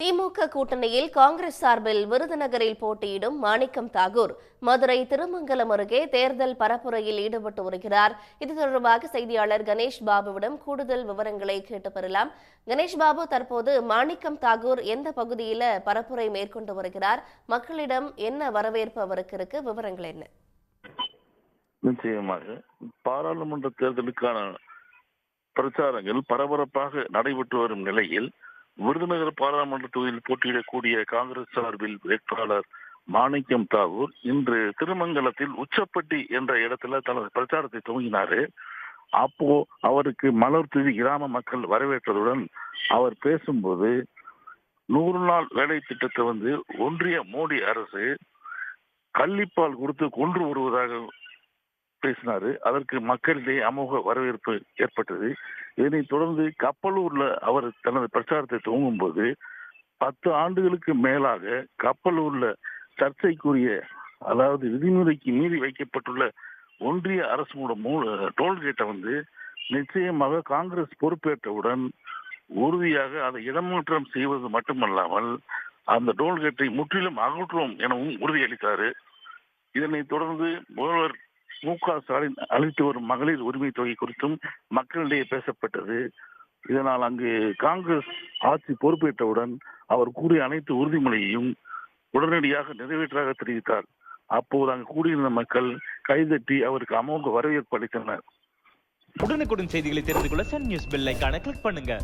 திமுக கூட்டணியில் காங்கிரஸ் சார்பில் விருதுநகரில் போட்டியிடும் மாணிக்கம் தாகூர். மதுரை திருமங்கலம் அருகே தேர்தல் பரப்புரையில் ஈடுபட்டு வருகிறார். இது தொடர்பாக செய்தியாளர் கணேஷ் பாபுவிடம் கூடுதல் விவரங்களை கேட்டு பெறலாம். கணேஷ் பாபு தற்போது மாணிக்கம் தாகூர் எந்த பகுதியில பரப்புரை மேற்கொண்டு வருகிறார்? மக்களிடம் என்ன வரவேற்பு அவருக்கு இருக்கு? விவரங்கள் என்ன? நிச்சயமாக. பாராளுமன்ற தேர்தலுக்கான பிரச்சாரங்கள் பரபரப்பாக நடைபெற்று வரும் நிலையில் விருதுநகர் பாராளுமன்ற தொகுதியில் போட்டியிடக்கூடிய காங்கிரஸ் சார்பில் வேட்பாளர் மாணிக்கம் தாகூர் இன்று திருமங்கலத்தில் உச்சப்பட்டி என்ற இடத்துல தனது பிரச்சாரத்தை துவங்கினாரு. அப்போ அவருக்கு மலர் தூவி கிராம மக்கள் வரவேற்றதுடன் அவர் பேசும்போது நூறு நாள் வேலை திட்டத்தை வந்து ஒன்றிய மோடி அரசு கள்ளிப்பால் கொடுத்து கொன்று வருவதாக பேசினாரு. அதற்கு மக்களிடையே அமோக வரவேற்பு ஏற்பட்டது. இதனைத் தொடர்ந்து கப்பலூர்ல அவர் தனது பிரச்சாரத்தை துவங்கும் போது பத்து ஆண்டுகளுக்கு மேலாக கப்பலூர்ல சர்ச்சைக்குரிய அதாவது விதிமுறைக்கு மீறி வைக்கப்பட்டுள்ள ஒன்றிய அரசோட மூ டோல்கேட்டை வந்து நிச்சயமாக காங்கிரஸ் பொறுப்பேற்றவுடன் உறுதியாக அதை இடமாற்றம் செய்வது மட்டுமல்லாமல் அந்த டோல்கேட்டை முற்றிலும் அகற்றுவோம் எனவும் உறுதியளித்தாரு. இதனைத் தொடர்ந்து முதல்வர் மு க ஸ்டாலின் அளித்து வரும் மகளிர் உரிமை தொகை குறித்தும் மக்களிடையே பேசப்பட்டது. இதனால் அங்கு காங்கிரஸ் ஆட்சி பொறுப்பேற்றவுடன் அவர் கூறிய அனைத்து உறுதிமொழியையும் உடனடியாக நிறைவேற்றாக தெரிவித்தார். அப்போது அங்கு கூடியிருந்த மக்கள் கைதட்டி அவருக்கு அமோக வரவேற்பு அளித்தனர். உடனுக்குடன் செய்திகளை தெரிந்து கொள்ள சன் நியூஸ் பெல் ஐக்கான கிளிக் பண்ணுங்க.